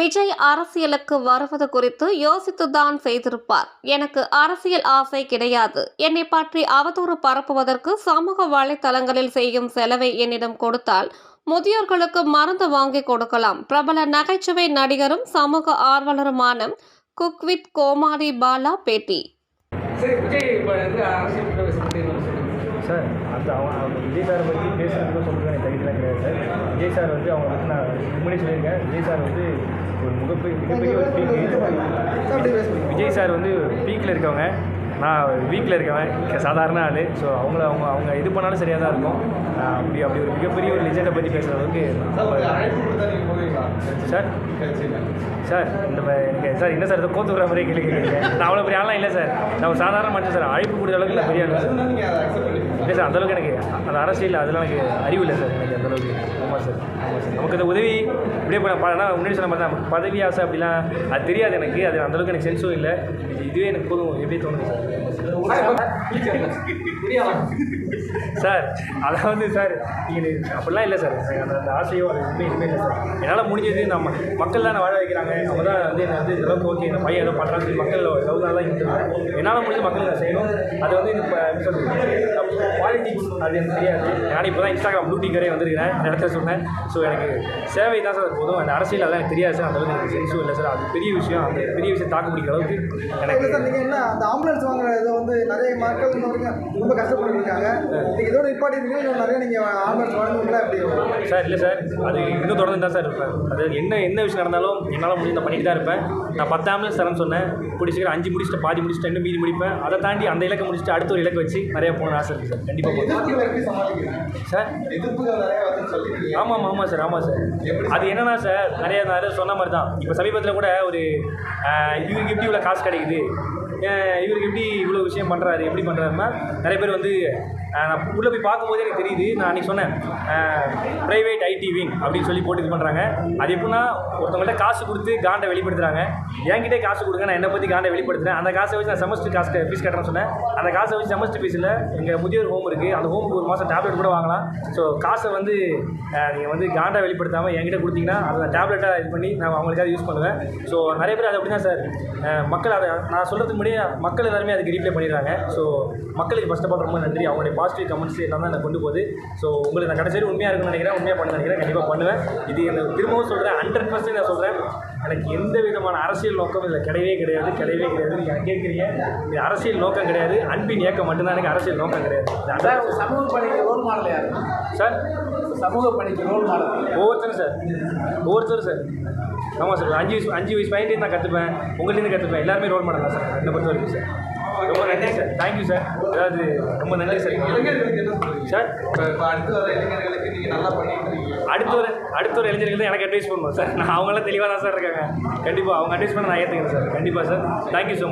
விஜய் அரசியலுக்கு வருவது குறித்து யோசித்துதான் செய்திருப்பார். எனக்கு அரசியல் ஆசை கிடையாது. என்னை பற்றி அவதூறு பரப்புவதற்கு சமூக வலைத்தளங்களில் செய்யும் செலவை என்னிடம் கொடுத்தால் முதியோர்களுக்கு மருந்து வாங்கி கொடுக்கலாம். பிரபல நகைச்சுவை நடிகரும் சமூக ஆர்வலருமான குக்வித் கோமாரி பாலா பேட்டி. சரி. அந்த அவங்க அவங்க விஜய் சாரை பற்றி பேசுகிறதுக்கு சொல்லுங்கள் எனக்கு தகுதியெலாம் கிடையாது சார். விஜய் சார் வந்து அவங்க வந்து நான் முன்னாடி சொல்லியிருக்கேன். விஜய் சார் வந்து ஒரு மிகப்பெரிய மிகப்பெரிய ஒரு பீக் விஜய் சார் வந்து பீக்கில் இருக்கவங்க. நான் வீக்கில் இருக்கவன் சாதாரண ஆள். ஸோ அவங்கள அவங்க அவங்க இது பண்ணாலும் சரியாக தான் இருக்கும். அப்படி அப்படி ஒரு மிகப்பெரிய ஒரு லிஜெண்டை பற்றி பேசுகிற அளவுக்கு சார் சார் இந்த எனக்கு சார் என்ன சார் இதை கோத்து விடுற மாதிரியே கேள்வி கேட்குறீங்க. நான் அவ்வளோ பெரிய ஆள்லாம் இல்லை சார். நான் ஒரு சாதாரண மனுஷன் சார். அழைப்பு கொடுத்த அளவுக்கு இல்லை பெரிய ஆள். சார் இல்லை சார் அந்தளவுக்கு எனக்கு அந்த அரசியல் அதெல்லாம் எனக்கு அறிவு இல்லை சார் எனக்கு அந்தளவுக்கு ஆமாம் சார் ஆமாம் சார். நமக்கு இந்த உதவி இப்படியே போய் ப- நான் முன்னாடி சொன்ன மாதிரி தான் பதவி ஆசை அப்படிலாம் அது தெரியாது எனக்கு. அது அந்தளவுக்கு எனக்கு சென்ஸும் இல்லை. இது- இதுவே எனக்கு போதும். எப்படியே தோணுது சார்? சார் அதாவது சார் நீங்கள் அப்படிலாம் இல்லை சார். அந்த ஆசையோ அது எதுவுமே எதுவுமே இல்லை சார். என்னால் முடிஞ்சது நம்ம மக்கள் தான் வாழ வைக்கிறாங்க. அவங்க தான் வந்து என்னை வந்து இதெல்லாம் ஓகே இந்த பையன் ஏதோ பண்ணுறான்னு சொல்லி மக்கள் லவ் தான் இருந்துருக்கேன் என்னால் முடிஞ்ச மக்கள் நான் செய்யணும். அது வந்து இப்போ எப்படி அது எனக்கு தெரியாது. நான் இப்போ தான் இன்ஸ்டாகிராம் ப்ளூ டிக்கரே வந்திருக்கிறேன். இந்த இடத்துல சொன்னேன். ஸோ எனக்கு சேவை தான் சார் போதும். அந்த அரசியல் அதெல்லாம் எனக்கு தெரியாது சார். அந்த அளவுக்கு எனக்கு சென்ஸும் இல்லை சார். அது பெரிய விஷயம். அந்த பெரிய விஷயம் தாக்கு பிடிக்கிற அளவுக்கு எனக்கு என்ன அந்த ஆம்புலன்ஸ் வாங்குற இதை வந்து நிறைய மக்கள் வரைக்கும் ரொம்ப கஷ்டப்பட்டு இருக்காங்க நீங்கள் இதோட நிப்பாட்டிருக்கீங்க இன்னும் நிறைய நீங்கள் ஆம்புலன்ஸ் வாங்குவீங்களா எப்படி? சார் இல்லை சார். அது இன்னும் தொடர்ந்து தான் சார் இருப்பேன். அது என்ன என்ன விஷயம் நடந்தாலும் என்னால் முடிஞ்சு நான் பண்ணிட்டு தான் இருப்பேன். நான் பத்து ஆம்புலன்ஸ் தரேன்னு சொன்னேன். சீக்கிரம் அஞ்சு முடிச்சுட்டு பாதி முடிச்சுட்டு இன்னும் மீதி முடிப்பேன். அதை தாண்டி அந்த இலக்கை முடிச்சுட்டு அடுத்த ஒரு இலக்கை வச்சு நிறைய போகணும்னு ஆசை இருக்குது சார். கண்டிப்பாக போகணும். சார்? சொல்லிக்கிறீங்க ஆமாம் ஆமாம் சார் ஆமாம் சார். அது என்னன்னா சார் நிறைய நிறைய சொன்ன மாதிரி தான். இப்போ சமீபத்தில் கூட ஒரு இவருக்கு எப்படி இவ்வளோ காசு கிடைக்குது. இவருக்கு எப்படி இவ்வளோ விஷயம் பண்ணுறாரு எப்படி பண்ணுறாருன்னா நிறைய பேர் வந்து நான் உள்ளே போய் பார்க்கும்போதே எனக்கு தெரியுது. நான் அன்றைக்கி சொன்னேன் ப்ரைவேட் ஐடி விங் அப்படின்னு சொல்லி போட்டு இது பண்ணுறாங்க அது எப்படின்னா ஒருத்தவங்கள்ட்ட காசு கொடுத்து காண்டை வெளிப்படுத்துகிறாங்க என்கிட்டே காசு கொடுங்க நான் என்னை பற்றி காண்டை வெளிப்படுத்துகிறேன் அந்த காசை வச்சு நான் செமஸ்டர் காசு ஃபீஸ் கட்டுறேன்னு சொன்னேன். அந்த காசை வச்சு செமஸ்டர் ஃபீஸில் எங்கள் முதியோர் ஹோம் இருக்குது அந்த ஹோமுக்கு ஒரு மாதம் டேப்லெட் கூட வாங்கலாம். ஸோ காசை வந்து நீங்கள் வந்து காண்டை வெளிப்படுத்தாமல் என்கிட்ட கொடுத்தீங்கன்னா அதை டேப்லெட்டாக இது பண்ணி நான் அவங்களுக்காக யூஸ் பண்ணுவேன். ஸோ நிறைய பேர் அது அப்படி தான் சார் மக்கள் அதை நான் சொல்கிறதுக்கு முன்னாடி எல்லாருமே மக்கள் எல்லாருமே அதுக்கு ரீப்ளை பண்ணிடுறாங்க. ஸோ மக்களுக்கு ஃபஸ்ட் ஆஃப் ஆல் ரொம்ப நன்றி. அவங்களுடைய பாசிட்டிவ் கமெண்ட்ஸ் எல்லாம் தான் எனக்கு கொண்டு போகுது. ஸோ உங்களுக்கு நான் கடைசி உண்மையாக இருக்கும்னு நினைக்கிறேன். உண்மையாக பண்ண நினைக்கிறேன். கண்டிப்பாக பண்ணுவேன். இது எனக்கு திரும்பவும் சொல்கிறேன் ஹண்ட்ரட் பர்சன்ட் நான் சொல்கிறேன் எனக்கு எந்த விதமான அரசியல் நோக்கம் இதில் கிடையவே கிடையாது கிடையவே கிடையாது. நீங்கள் கேட்குறீங்க இது அரசியல் நோக்கம் கிடையாது. அன்பின் இயக்கம் மட்டும்தான் எனக்கு அரசியல் நோக்கம் கிடையாது. சார் சமூக பணிக்கு ரோல் மாடல் யார்? சார்? சமூக பணிக்கு ரோல் மாடல் ஒவ்வொருத்தரும் சார். ஒவ்வொருத்தரும் சார். ஆமாம் சார். அஞ்சு வயசு அஞ்சு வயசு பையன்லேருந்து நான் கற்றுப்பேன் உங்கள்கிட்ட கற்றுப்பேன் எல்லாருமே ரோல் மாடல் தான் சார். என்னை பொறுத்த வரைக்கும் சார். ரொம்ப நன்றி சார் தேங்க்யூ சார் அதாவது ரொம்ப நன்றி சார் சார் அடுத்து வர இளைஞர்களுக்கு நீங்கள் நல்லா பண்ணிட்டு இருக்கீங்க அடுத்த ஒரு அடுத்த ஒரு இளைஞர்கள் தான் எனக்கு அட்வைஸ் பண்ணுவோம் சார் நான் அவங்களாம் தெளிவாக தான் சார் இருக்காங்க. கண்டிப்பாக அவங்க அட்வைஸ் பண்ண நான் ஏற்றுக்கிறேன் சார் கண்டிப்பாக சார் தேங்க்யூ ஸோ மச்